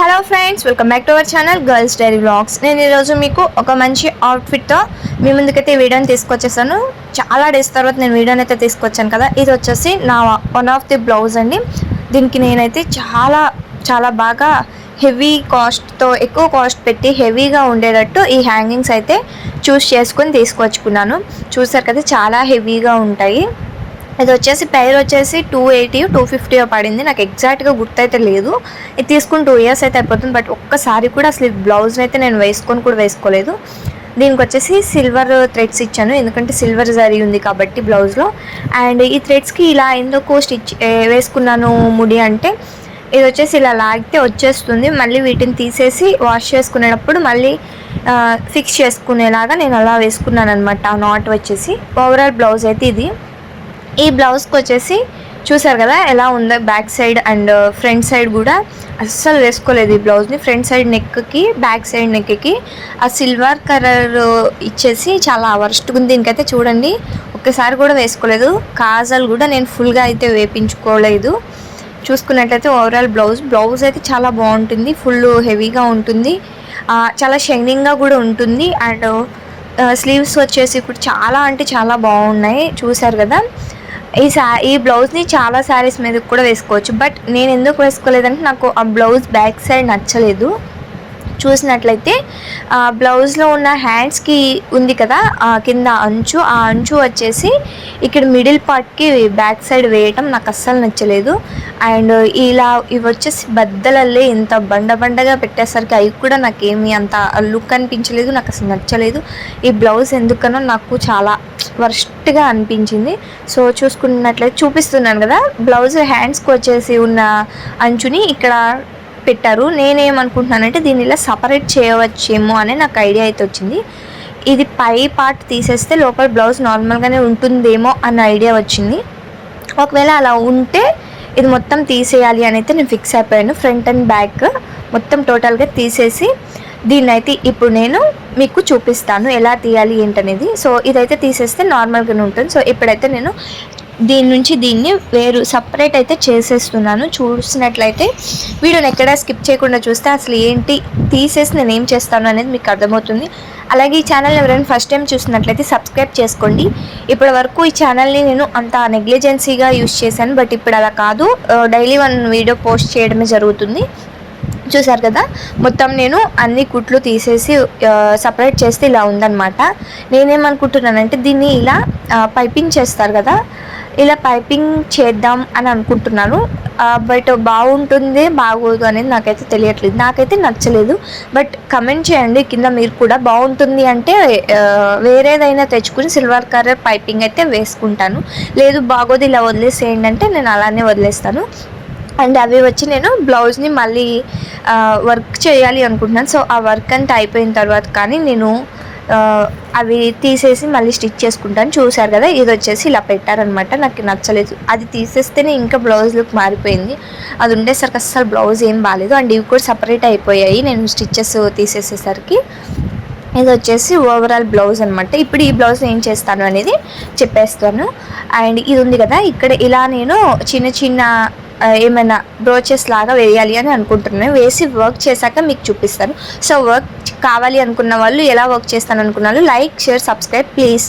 Hello friends welcome back to our channel girls diary blogs నేను ఈరోజు మీకు ఒక మంచి అవుట్ఫిట్తో మీ ముందుకైతే ఈ వీడియోని తీసుకొచ్చేసాను. చాలా డేస్ తర్వాత నేను వీడియోని అయితే తీసుకొచ్చాను కదా. ఇది వచ్చేసి నా వన్ ఆఫ్ ది బ్లౌజ్ అండి. దీనికి నేనైతే చాలా చాలా బాగా హెవీ కాస్ట్తో ఎక్కువ కాస్ట్ పెట్టి హెవీగా ఉండేటట్టు ఈ హ్యాంగింగ్స్ అయితే చూస్ చేసుకొని తీసుకొచ్చుకున్నాను. చూసారు కదా చాలా హెవీగా ఉంటాయి. ఇది వచ్చేసి ప్రైర్ వచ్చేసి టూ ఎయిటీ టూ ఫిఫ్టీ పడింది. నాకు ఎగ్జాక్ట్గా గుర్తైతే లేదు. ఇది తీసుకుని టూ ఇయర్స్ అయితే అయిపోతుంది. బట్ ఒక్కసారి కూడా అసలు బ్లౌజ్ని అయితే నేను వేసుకొని కూడా వేసుకోలేదు. దీనికి వచ్చేసి సిల్వర్ థ్రెడ్స్ ఇచ్చాను. ఎందుకంటే సిల్వర్ జరీ ఉంది కాబట్టి బ్లౌజ్లో అండ్ ఈ థ్రెడ్స్కి ఇలా ఎందుకు స్టిచ్ వేసుకున్నాను ముడి అంటే ఇది వచ్చేసి ఇలా లాగితే వచ్చేస్తుంది. మళ్ళీ వీటిని తీసేసి వాష్ చేసుకునేటప్పుడు మళ్ళీ ఫిక్స్ చేసుకునేలాగా నేను అలా వేసుకున్నాను అనమాట నాట్ వచ్చేసి. ఓవరాల్ బ్లౌజ్ అయితే ఇది. ఈ బ్లౌజ్కి వచ్చేసి చూసారు కదా ఎలా ఉందో back side and front side కూడా. అస్సలు వేసుకోలేదు ఈ బ్లౌజ్ని ఫ్రంట్ సైడ్ నెక్కి బ్యాక్ సైడ్ నెక్కి ఆ సిల్వర్ కలర్ uh, ఇచ్చేసి చాలా వర్స్ట్ ఉంది. దీనికైతే చూడండి. ఒక్కసారి కూడా వేసుకోలేదు. కాజల్ కూడా నేను ఫుల్గా అయితే వేపించుకోలేదు. చూసుకున్నట్లయితే ఓవరాల్ బ్లౌజ్ బ్లౌజ్ అయితే చాలా బాగుంటుంది. ఫుల్ హెవీగా ఉంటుంది. చాలా షైనింగ్గా కూడా ఉంటుంది. అండ్ స్లీవ్స్ uh, uh, వచ్చేసి ఇప్పుడు చాలా అంటే చాలా బాగున్నాయి. చూసారు కదా? ఈ సా ఈ బ్లౌజ్ని చాలా శారీస్ మీద కూడా వేసుకోవచ్చు. బట్ నేను ఎందుకు వేసుకోలేదంటే నాకు ఆ బ్లౌజ్ బ్యాక్ సైడ్ నచ్చలేదు. చూసినట్లయితే బ్లౌజ్లో ఉన్న హ్యాండ్స్కి ఉంది కదా కింద అంచు ఆ అంచు వచ్చేసి ఇక్కడ మిడిల్ పార్ట్కి బ్యాక్ సైడ్ వేయటం నాకు అస్సలు నచ్చలేదు. అండ్ ఇలా ఇవి వచ్చేసి బద్దలల్లే ఇంత బండ బండగా పెట్టేసరికి అవి కూడా నాకేమీ అంత లుక్ అనిపించలేదు నాకు అసలు నచ్చలేదు. ఈ బ్లౌజ్ ఎందుకనో నాకు చాలా వర్స్ట్గా అనిపించింది. సో చూసుకున్నట్లయితే చూపిస్తున్నాను కదా బ్లౌజ్ హ్యాండ్స్కి వచ్చేసి ఉన్న అంచుని ఇక్కడ పెట్టారు. నేనేమనుకుంటున్నానంటే దీన్ని ఇలా సపరేట్ చేయవచ్చేమో అనే నాకు ఐడియా అయితే వచ్చింది. ఇది పై పార్ట్ తీసేస్తే లోపల బ్లౌజ్ నార్మల్గానే ఉంటుందేమో అన్న ఐడియా వచ్చింది. ఒకవేళ అలా ఉంటే ఇది మొత్తం తీసేయాలి అని అయితే నేను ఫిక్స్ అయిపోయాను. ఫ్రంట్ అండ్ బ్యాక్ మొత్తం టోటల్గా తీసేసి దీన్ని అయితే ఇప్పుడు నేను మీకు చూపిస్తాను ఎలా తీయాలి ఏంటనేది. సో ఇదైతే తీసేస్తే నార్మల్గానే ఉంటుంది. సో ఇప్పుడైతే నేను దీని నుంచి దీన్ని వేరు సపరేట్ అయితే చేసేస్తున్నాను. చూసినట్లయితే వీడియోని ఎక్కడా స్కిప్ చేయకుండా చూస్తే అసలు ఏంటి తీసేసి నేను ఏం చేస్తాను అనేది మీకు అర్థమవుతుంది. అలాగే ఈ ఛానల్ ఎవరైనా ఫస్ట్ టైం చూసినట్లయితే సబ్స్క్రైబ్ చేసుకోండి. ఇప్పటి వరకు ఈ ఛానల్ని నేను అంత నెగ్లిజెన్సీగా యూస్ చేశాను. బట్ ఇప్పుడు అలా కాదు. డైలీ వన్ వీడియో పోస్ట్ చేయడమే జరుగుతుంది. చూసారు కదా? మొత్తం నేను అన్ని కుట్లు తీసేసి సపరేట్ చేస్తే ఇలా ఉందన్నమాట. నేనేమనుకుంటున్నానంటే దీన్ని ఇలా పైపింగ్ చేస్తారు కదా? ఇలా పైపింగ్ చేద్దాం అని అనుకుంటున్నాను. బట్ బాగుంటుంది బాగోదు అనేది నాకైతే తెలియట్లేదు. నాకైతే నచ్చలేదు. బట్ కమెంట్ చేయండి. కింద మీరు కూడా బాగుంటుంది అంటే వేరేదైనా తెచ్చుకుని సిల్వర్ కలర్ పైపింగ్ అయితే వేసుకుంటాను. లేదు బాగోదు ఇలా వదిలేసేయండి అంటే నేను అలానే వదిలేస్తాను. అండ్ అవి వచ్చి నేను బ్లౌజ్ని మళ్ళీ వర్క్ చేయాలి అనుకుంటున్నాను. సో ఆ వర్క్ అంతా అయిపోయిన తర్వాత కానీ నేను అవి తీసేసి మళ్ళీ స్టిచ్ చేసుకుంటాను. చూసారు కదా ఇది వచ్చేసి ఇలా పెట్టారనమాట. నాకు నచ్చలేదు. అది తీసేస్తేనే ఇంకా బ్లౌజ్ లుక్ మారిపోయింది. అది ఉండేసరికి అసలు బ్లౌజ్ ఏం బాగాలేదు అండ్ ఇవి కూడా సపరేట్ అయిపోయాయి. నేను స్టిచ్చెస్ తీసేసేసరికి. ఇది వచ్చేసి ఓవరాల్ బ్లౌజ్ అనమాట ఇప్పుడు ఈ బ్లౌజ్ ఏం చేస్తాను అనేది చెప్పేస్తాను. అండ్ ఇది ఉంది కదా ఇక్కడ ఇలా నేను చిన్న చిన్న ఏమైనా బ్రోచెస్ లాగా వేయాలి అని అనుకుంటున్నాను వేసి వర్క్ చేశాక మీకు చూపిస్తాను. సో వర్క్ కావాలి అనుకున్న వాళ్ళు ఎలా వర్క్ చేస్తాను అనుకున్నాను లైక్ షేర్ సబ్స్క్రైబ్ ప్లీజ్